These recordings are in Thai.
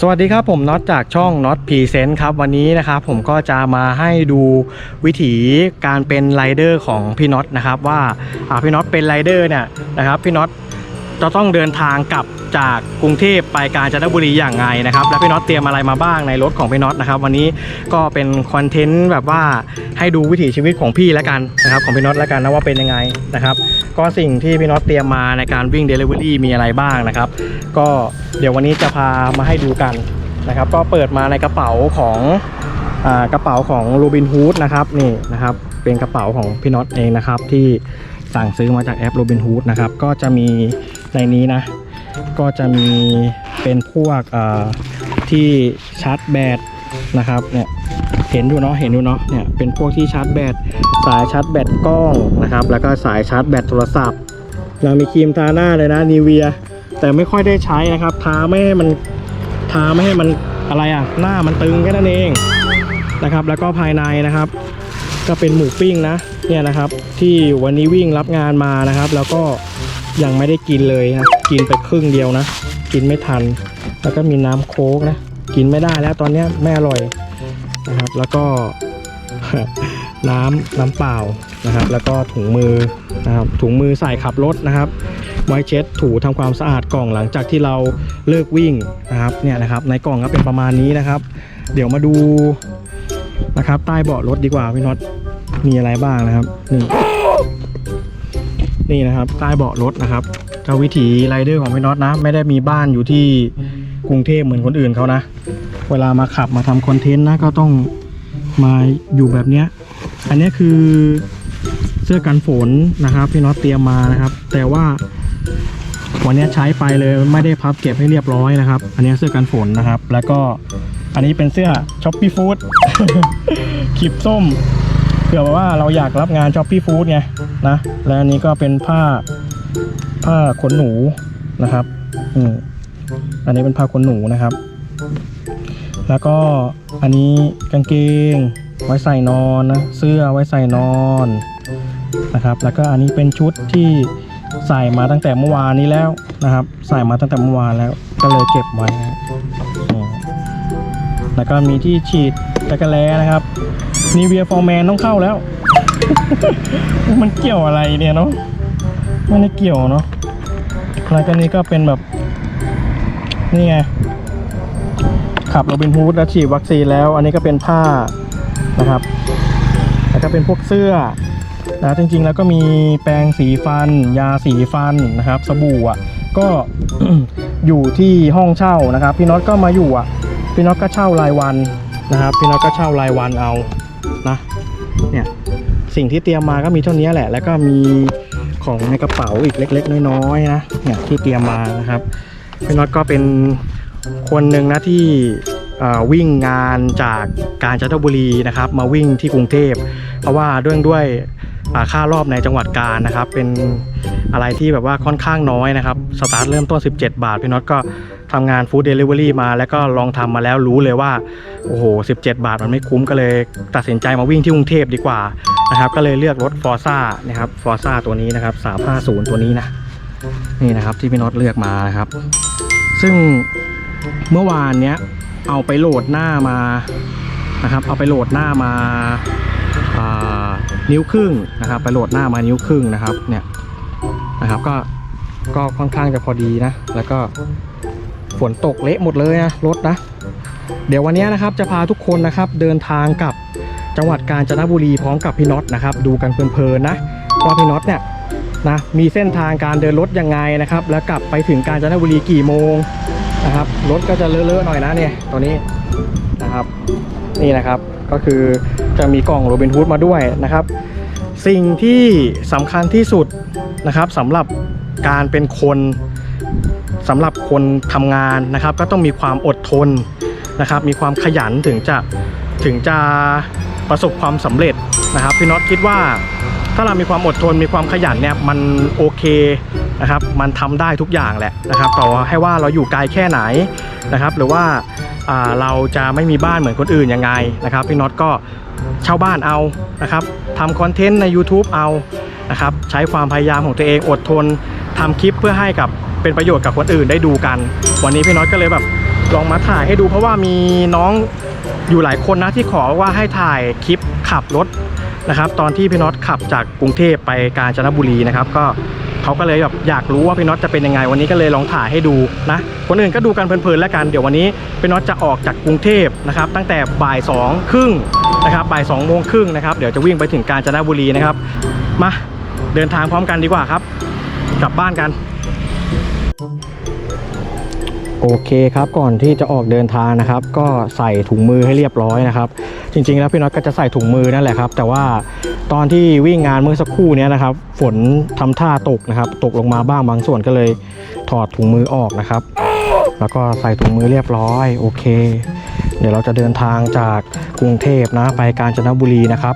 สวัสดีครับผมน็อตจากช่องน็อตพรีเซนต์ครับวันนี้นะครับผมก็จะมาให้ดูวิถีการเป็นไรเดอร์ของพี่น็อตนะครับว่าพี่น็อตเป็นไรเดอร์เนี่ยนะครับพี่น็อตจะต้องเดินทางกลับจากกรุงเทพไปกาญจนบุรีอย่างไงนะครับแล้วพี่น็อตเตรียมอะไรมาบ้างในรถของพี่น็อตนะครับวันนี้ก็เป็นคอนเทนต์แบบว่าให้ดูวิถีชีวิตของพี่แล้วกันนะครับของพี่น็อตแล้วกันนะว่าเป็นยังไงนะครับ ก็สิ่งที่พี่น็อตเตรียมมาในการวิ่ง Delivery มีอะไรบ้างนะครับ ก็เดี๋ยววันนี้จะพามาให้ดูกันนะครับ ก็เปิดมาในกระเป๋าของอกระเป๋าของโรบินฮูดนะครับนี่นะครับ เป็นกระเป๋าของพี่น็อตเองนะครับ ที่สั่งซื้อมาจากแอปโรบินฮูดนะครับ ก็จะมีในนี้นะ ก็จะมีเป็นพวกที่ชาร์จแบตนะครับเนี่ย เห็นอยู่เนาะเห็นอยู่เนาะเนี่ยเป็นพวกที่ชาร์จแบตสายชาร์จแบตกล้องนะครับ แล้วก็สายชาร์จแบตโทรศัพท์เรามีครีมทาหน้าเลยนะนีเวียแต่ไม่ค่อยได้ใช้นะครับ ทาไม่ให้มันทาไม่ให้มันอะไรอะหน้ามันตึงแค่นั้นเองนะครับ แล้วก็ภายในนะครับ ก็เป็นหมูปิ้งนะเนี่ยนะครับ ที่วันนี้วิ่งรับงานมานะครับ แล้วก็ยังไม่ได้กินเลยนะกินไปครึ่งเดียวนะ กินไม่ทัน แล้วก็มีน้ำโค้กนะ กินไม่ได้แล้วตอนเนี้ไม่อร่อย นะครับ แล้วก็น้ำน้ำเปล่านะครับ แล้วก็ถุงมือนะครับถุงมือใส่ขับรถนะครับ ไว้เช็ดถูทำความสะอาดกล่องหลังจากที่เราเลิกวิ่งนะครับเนี่ยนะครับ ในกล่องก็เป็นประมาณนี้นะครับ เดี๋ยวมาดูนะครับ ใต้เบาะรถดีกว่าพี่น็อตมีอะไรบ้างนะครับนี่นี่นะครับใต้เบาะรถนะครับเจ้าวิถีไรเดอร์ของพี่น็อตนะ ไม่ได้มีบ้านอยู่ที่กรุงเทพเหมือนคนอื่นเขานะ เวลามาขับมาทำคอนเทนต์นะก็ต้องมาอยู่แบบเนี้ย อันนี้คือเสื้อกันฝนนะครับพี่น็อตเตรียมมานะครับ แต่ว่าวันนี้ใช้ไปเลยไม่ได้พับเก็บให้เรียบร้อยนะครับ อันนี้เสื้อกันฝนนะครับ แล้วก็อันนี้เป็นเสื้อช้อปปี้ฟู้ดขีบส้มเผื่อว่าเราอยากรับงานช้อปปี้ฟู้ดไงนะและอันนี้ก็เป็นผ้าผ้าขนหนูนะครับอืมอันนี้เป็นผ้าขนหนูนะครับ แล้วก็อันนี้กางเกงไว้ใส่นอนนะ เสื้อไว้ใส่นอนนะครับ แล้วก็อันนี้เป็นชุดที่ใส่มาตั้งแต่เมื่อวานนี้แล้วนะครับ ใส่มาตั้งแต่เมื่อวานแล้ว ก็เลยเก็บไว้นะแล้วก็มีที่ฉีดตะกร้แลนะครับนีเวียฟอร์แมนต้องเข้าแล้ว มันเกี่ยวอะไรเนี่ยเนาะไม่ได้เกี่ยวเนาะแล้วก็นี้ก็เป็นแบบนี่ไง ขับโรบินฮูดแล้วฉีดวัคซีนแล้ว อันนี้ก็เป็นผ้านะครับ แล้วก็เป็นพวกเสื้อนะจริงๆ แล้วก็มีแปรงสีฟัน ยาสีฟันนะครับ สบู่อะก็อยู่ที่ห้องเช่านะครับ พี่น็อตก็มาอยู่อะพี่น็อตก็เช่ารายวันนะครับ พี่น็อตก็เช่ารายวันเอานะเนี่ยสิ่งที่เตรียมมาก็มีเท่านี้แหละ แล้วก็มีของในกระเป๋าอีกเล็ก ๆ น้อยๆนะเนี่ยที่เตรียมมานะครับพี่น็อตก็เป็น คนหนึ่งนะที่วิ่งงานจากกาญจนบุรีนะครับมาวิ่งที่กรุงเทพ เพราะว่าด้วยด้วยค่ารอบในจังหวัดกาญนะครับเป็นอะไรที่แบบว่าค่อนข้างน้อยนะครับสตาร์ทเริ่มต้น 17 บาท พี่น็อตก็ทำงานฟู้ดเดลิเวอรี่มาแล้วก็ลองทำมาแล้วรู้เลยว่า โอ้โห 17 บาทมันไม่คุ้มก็เลยตัดสินใจมาวิ่งที่กรุงเทพดีกว่านะครับก็เลยเลือกรถฟอร์ซ่านะครับฟอร์ซ่าตัวนี้นะครับ 350 ตัวนี้นะนี่นะครับที่พี่น็อตเลือกมานะครับ ซึ่ง เมื่อวานเนี้ยเอาไปโหลดหน้ามานะครับ เอาไปโหลดหน้ามาานิ้วครึ่งนะครับ ไปโหลดหน้ามานิ้วครึ่งนะครับเนี่ยนะครับก็ก็ค่อนข้างจะพอดีนะ แล้วก็ฝนตกเละหมดเลยนะรถนะ เดี๋ยววันนี้นะครับจะพาทุกคนนะครับเดินทางกลับจังหวัดกาญจนบุรีพร้อมกับพี่น็อตนะครับ ดูกันเพลินๆนะว่าพี่น็อตเนี่ยนะมีเส้นทางการเดินรถยังไงนะครับ แล้วกลับไปถึงกาญจนบุรีกี่โมง นะครับรถก็จะเลอะๆหน่อยนะเนี่ยตัวนี้นะครับ นี่นะครับก็คือจะมีกล่องโรบินฮูดมาด้วยนะครับ สิ่งที่สำคัญที่สุดนะครับสำหรับการเป็นคนสำหรับคนทำงานนะครับ ก็ต้องมีความอดทนนะครับ มีความขยันถึงจะถึงจะประสบความสำเร็จนะครับพี่น็อตคิดว่า ถ้าเรามีความอดทนมีความขยันเนี่ยมันโอเคนะครับมันทำได้ทุกอย่างแหละนะครับต่อให้ว่าเราอยู่ไกลแค่ไหนนะครับหรือว่าาเราจะไม่มีบ้านเหมือนคนอื่นยังไงนะครับพี่น็อตก็เช่าบ้านเอานะครับทำคอนเทนต์ใน YouTube เอานะครับใช้ความพยายามของตัวเองอดทนทำคลิปเพื่อให้กับเป็นประโยชน์กับคนอื่นได้ดูกัน วันนี้พี่น็อตก็เลยแบบลองมาถ่ายให้ดูเพราะว่ามีน้องอยู่หลายคนนะที่ขอว่าให้ถ่ายคลิปขับรถ นะครับ ตอนที่พี่น็อตขับจากกรุงเทพไปกาญจนบุรีนะครับ ก็เขาก็เลยแบบอยากรู้ว่าพี่น็อตจะเป็นยังไง วันนี้ก็เลยลองถ่ายให้ดูนะคนอื่นก็ดูกันเพลินๆแล้วกันเดี๋ยววันนี้พี่น็อตจะออกจากกรุงเทพนะครับ ตั้งแต่บ่ายสองครึ่งนะครับบ่ายสองโมงครึ่งนะครับเดี๋ยวจะวิ่งไปถึงกาญจนบุรีนะครับมาเดินทางพร้อมกันดีกว่าครับ กลับบ้านกัน โอเคครับก่อนที่จะออกเดินทางนะครับ ก็ใส่ถุงมือให้เรียบร้อยนะครับ จริง ๆ แล้วพี่น็อตก็จะใส่ถุงมือนั่นแหละครับ แต่ว่าตอนที่วิ่งงานเมื่อสักครู่นี้นะครับ ฝนทำท่าตกนะครับ ตกลงมาบ้างบางส่วนก็เลยถอดถุงมือออกนะครับ แล้วก็ใส่ถุงมือเรียบร้อยโอเค เดี๋ยวเราจะเดินทางจากกรุงเทพนะไปกาญจนบุรีนะครับ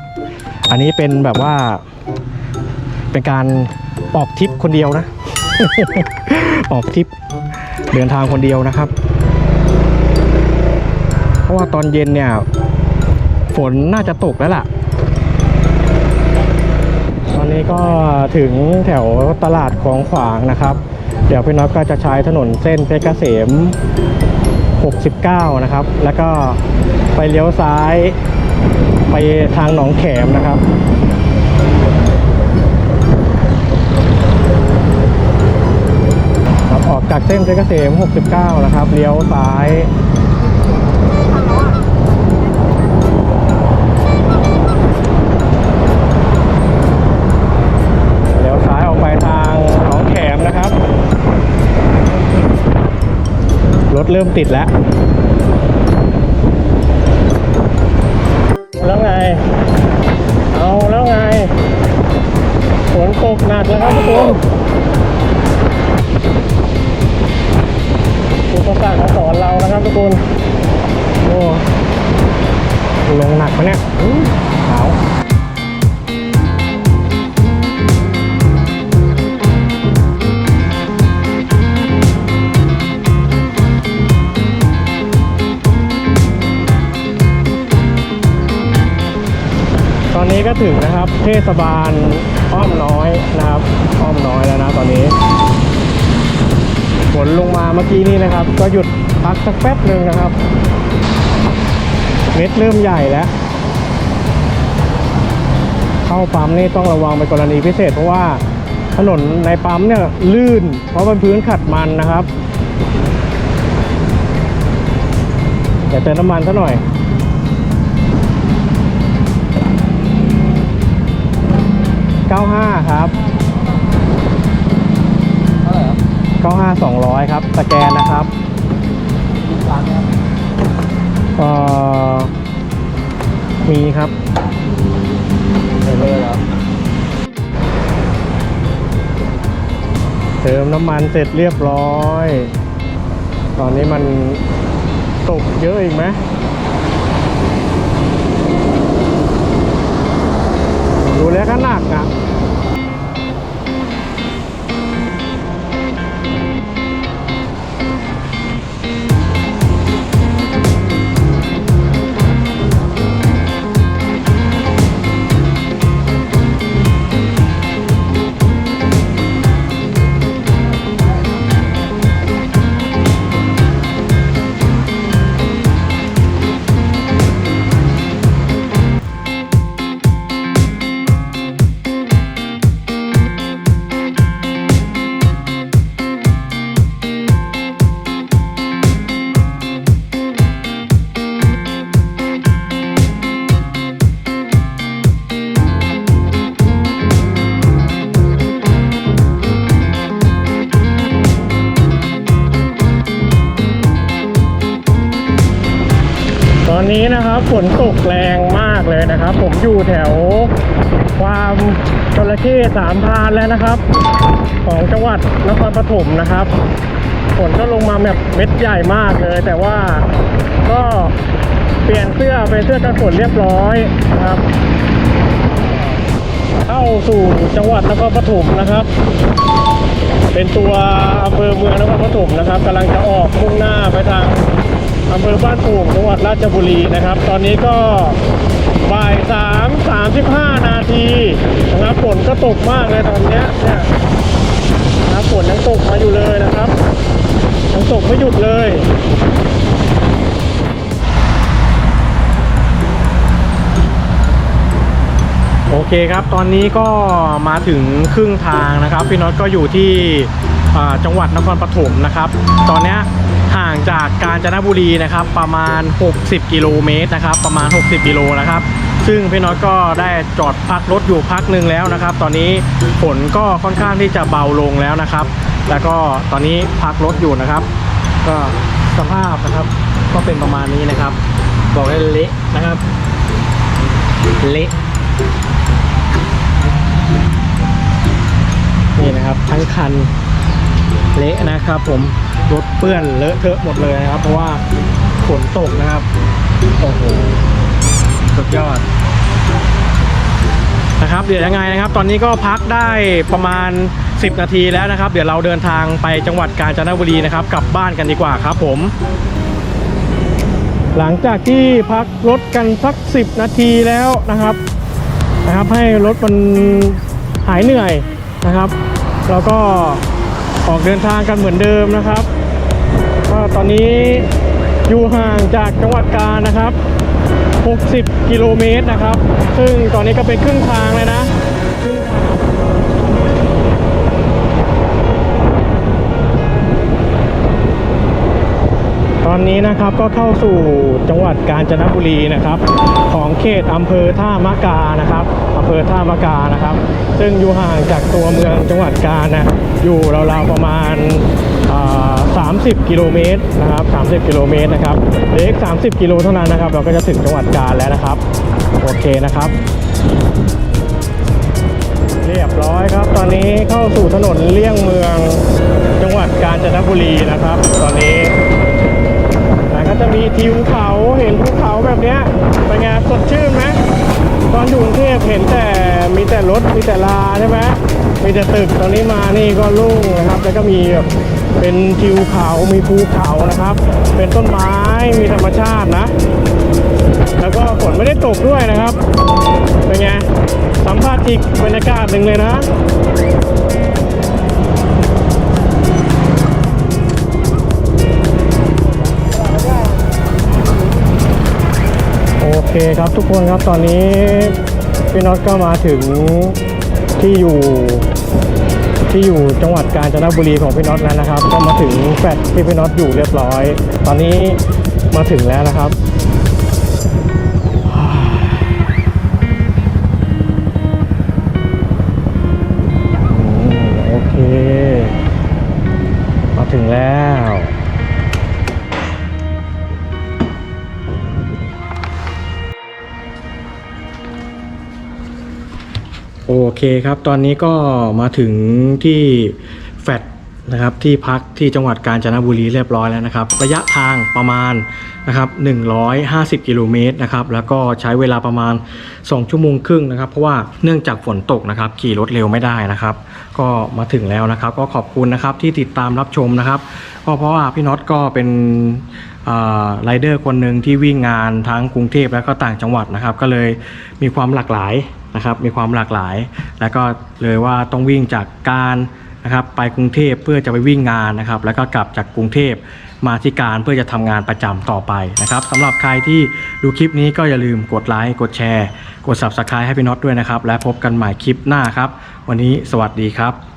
อันนี้เป็นแบบว่าเป็นการออกทริปคนเดียวนะ ออกทริป เดินทางคนเดียวนะครับ เพราะว่าตอนเย็นเนี่ย ฝนน่าจะตกแล้วล่ะ ตอนนี้ก็ถึงแถวตลาดของขวางนะครับ เดี๋ยวพี่น็อตก็จะใช้ถนนเส้นเพชรเกษม 69 นะครับ แล้วก็ไปเลี้ยวซ้ายไปทางหนองแขมนะครับ จากเส้นเพชรเกษม 69 นะครับ เลี้ยวซ้าย เลี้ยวซ้ายออกไปทางหนองแขมนะครับ รถเริ่มติดแล้ว อนเรานะครับทุกคนโอ้ลงหนักปะเนี่ยขาวตอนนี้ก็ถึงนะครับ เทศบาลอ้อมน้อยนะครับอ้อมน้อยแล้วนะตอนนี้ฝนลงมาเมื่อกี้นี้นะครับ ก็หยุด พักสักแป๊บหนึ่งนะครับ เม็ดเริ่มใหญ่แล้ว เข้าปั๊มนี่ต้องระวังเป็นกรณีพิเศษ เพราะว่าถนนในปั๊มเนี่ยลื่น เพราะมันพื้นขัดมันนะครับเดี๋ยวเติมน้ำมันซะหน่อย95ครับเท่าหร่ครับ95 200ครับ สแกนนะครับ ร้านไหมครับเอ่อมีครับเดี๋ยวเลยครับเติมน้ำมันเสร็จเรียบร้อย ตอนนี้มันตกเยอะอีกไหมดูแล้วก็หนักอะ ฝนตกแรงมากเลยนะครับ ผมอยู่แถวความจระเข้สามพรานแล้วนะครับ ของจังหวัดนครปฐมนะครับ ฝนก็ลงมาแบบเม็ดใหญ่มากเลย แต่ว่าก็เปลี่ยนเสื้อเป็นเสื้อกันฝนเรียบร้อยนะครับ เข้าสู่จังหวัดนครปฐมนะครับ เป็นตัวอำเภอเมืองนครปฐมนะครับกำลังจะออกมุ่งหน้าไปทาง อำเภอบ้านโป่งจังหวัดราชบุรีนะครับ ตอนนี้ก็บ่ายสามสามสิบห้านาทีนะครับฝนก็ตกมากเลยตอนนี้เนี่ยนะฝนยังตกมาอยู่เลยนะครับยังตกไม่หยุดเลยโอเคครับ ตอนนี้ก็มาถึงครึ่งทางนะครับ พี่น็อตก็อยู่ที่จังหวัดนครปฐมนะครับ ตอนนี้ ห่างจากกาญจนบุรีนะครับ ประมาณ 60 กิโลเมตรนะครับ ประมาณ 60 กิโลนะครับ ซึ่งพี่น็อตก็ได้จอดพักรถอยู่พักหนึ่งแล้วนะครับ ตอนนี้ฝนก็ค่อนข้างที่จะเบาลงแล้วนะครับ แล้วก็ตอนนี้พักรถอยู่นะครับ ก็สภาพนะครับ ก็เป็นประมาณนี้นะครับ บอกได้เละนะครับ เละนี่นะครับทั้งคันเละนะครับผม รถเปื้อนเลอะเทอะหมดเลยนะครับ เพราะว่าฝนตกนะครับ โอ้โห สุดยอดนะครับเดี๋ยวยังไงนะครับ ตอนนี้ก็พักได้ประมาณ 10 นาทีแล้วนะครับ เดี๋ยวเราเดินทางไปจังหวัดกาญจนบุรีนะครับ กลับบ้านกันดีกว่าครับผม หลังจากที่พักรถกันสัก 10 นาทีแล้วนะครับนะครับ ให้รถมันหายเหนื่อยนะครับ แล้วก็ออกเดินทางกันเหมือนเดิมนะครับ ตอนนี้อยู่ห่างจากจังหวัดกาญนะครับ 60 กิโลเมตรนะครับ ซึ่งตอนนี้ก็เป็นครึ่งทางเลยนะตอนนี้นะครับก็เข้าสู่จังหวัดกาญจนบุรีนะครับ ของเขตอำเภอท่ามะกานะครับอำเภอท่ามะกานะครับ ซึ่งอยู่ห่างจากตัวเมืองจังหวัดกาญนะอยู่ราวๆประมาณ 30 กิโลเมตรนะครับ 30 กิโลเมตรนะครับเลืออีก30 กิโลเท่านั้นนะครับ เราก็จะถึงจังหวัดกาญแล้วนะครับ โอเคนะครับ เรียบร้อยครับ ตอนนี้เข้าสู่ถนนเลี่ยงเมือง จังหวัดกาญจนบุรีนะครับ ตอนนี้แล้วก็จะมีทิวเขาเห็นภูเขาแบบนี้เป็นไงสดชื่นไหมตอนอยู่กรุงเทพเห็นแต่มีแต่รถมีแต่ลาใช่ไหมมีแต่ตึกตอนนี้มานี่ก็โลุ่งนะครับ แล้วก็มีแบบ เป็นทิวเขามีภูเขานะครับ เป็นต้นไม้มีธรรมชาตินะ แล้วก็ฝนไม่ได้ตกด้วยนะครับ เป็นไง สัมผัสอีกบรรยากาศหนึ่งเลยนะโอเคครับทุกคนครับตอนนี้พี่น็อตก็มาถึงที่อยู่ ที่อยู่จังหวัดกาญจนบุรีของพี่น็อตแล้วนะครับ ก็มาถึงแฟลตที่พี่น็อตอยู่เรียบร้อย ตอนนี้มาถึงแล้วนะครับ โอเคครับ ตอนนี้ก็มาถึงที่แฟดนะครับที่พักที่จังหวัดกาญจนบุรีเรียบร้อยแล้วนะครับ ระยะทางประมาณนะครับ150 กิโลเมตรนะครับแล้วก็ใช้เวลาประมาณ 2 ชั่วโมงครึ่งนะครับ เพราะว่าเนื่องจากฝนตกนะครับขี่รถเร็วไม่ได้นะครับ ก็มาถึงแล้วนะครับ ก็ขอบคุณนะครับที่ติดตามรับชมนะครับก็เพราะว่าพี่น็อตก็เป็นไรเดอร์คนหนึ่งที่วิ่งงานทั้งกรุงเทพและก็ต่างจังหวัดนะครับ ก็เลยมีความหลากหลาย นะครับมีความหลากหลาย แล้วก็เลยว่าต้องวิ่งจากการนะครับไปกรุงเทพเพื่อจะไปวิ่งงานนะครับ แล้วก็กลับจากกรุงเทพมาที่การเพื่อจะทำงานประจำต่อไปนะครับสำหรับใครที่ดูคลิปนี้ก็อย่าลืมกดไลค์กดแชร์ กด subscribe ให้พี่น็อตด้วยนะครับ และพบกันใหม่คลิปหน้าครับ วันนี้สวัสดีครับ